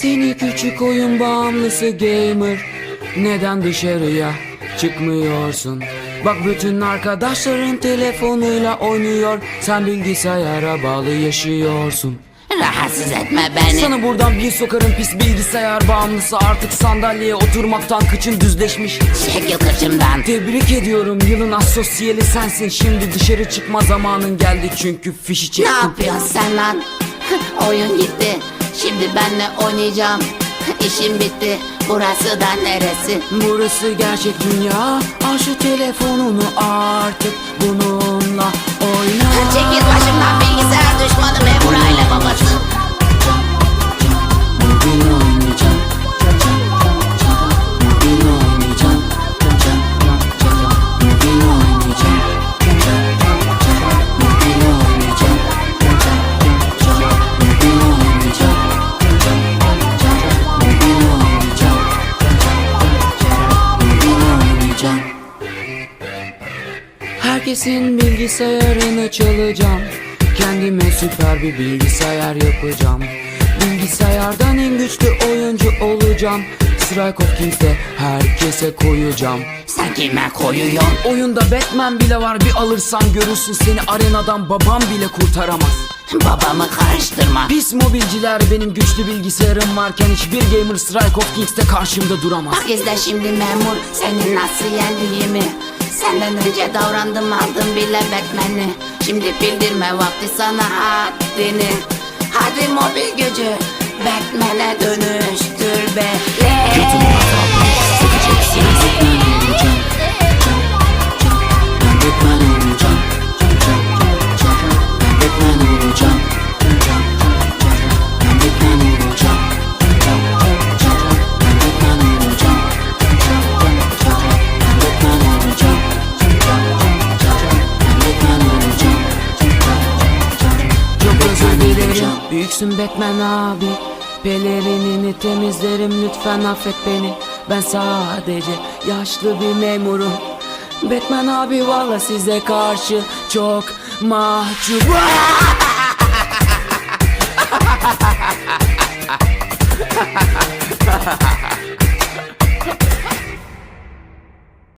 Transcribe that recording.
Seni küçük oyun bağımlısı gamer. Neden dışarıya çıkmıyorsun? Bak bütün arkadaşların telefonuyla oynuyor. Sen bilgisayara bağlı yaşıyorsun. Rahatsız etme beni. Sana buradan bir sokarım pis bilgisayar bağımlısı. Artık sandalyeye oturmaktan kıçın düzleşmiş. Çekil kıçımdan. Tebrik ediyorum. Yılın asosyali sensin. Şimdi dışarı çıkma zamanın geldi çünkü fişi Ne çektim yapıyorsun sen lan? Oyun gitti benle oynayacağım. İşim bitti Burası da neresi? Burası gerçek dünya. Al şu telefonunu artık bununla Herkesin bilgisayarını çalacağım. Kendime süper bir bilgisayar yapacağım. Bilgisayardan en güçlü oyuncu olacağım. Strike of Kings'te herkese koyacağım. Sen kime koyuyorsun? Oyunda Batman bile var bir alırsan görürsün. Seni arenadan babam bile kurtaramaz. Babamı karıştırma. Pis mobilciler benim güçlü bilgisayarım varken Hiçbir gamer Strike of Kings'te karşımda duramaz. Bak izle şimdi memur Seni nasıl yendiğimi Senden önce davrandım aldım bile Batman'i. Şimdi bildirme vakti sana haddini. Hadi mobil gücü Batman'e dönüştür dilerim Büyüksün Batman abi. Pelerinini temizlerim? Lütfen affet beni. Ben sadece yaşlı bir memurum. Batman abi valla size karşı çok mahcup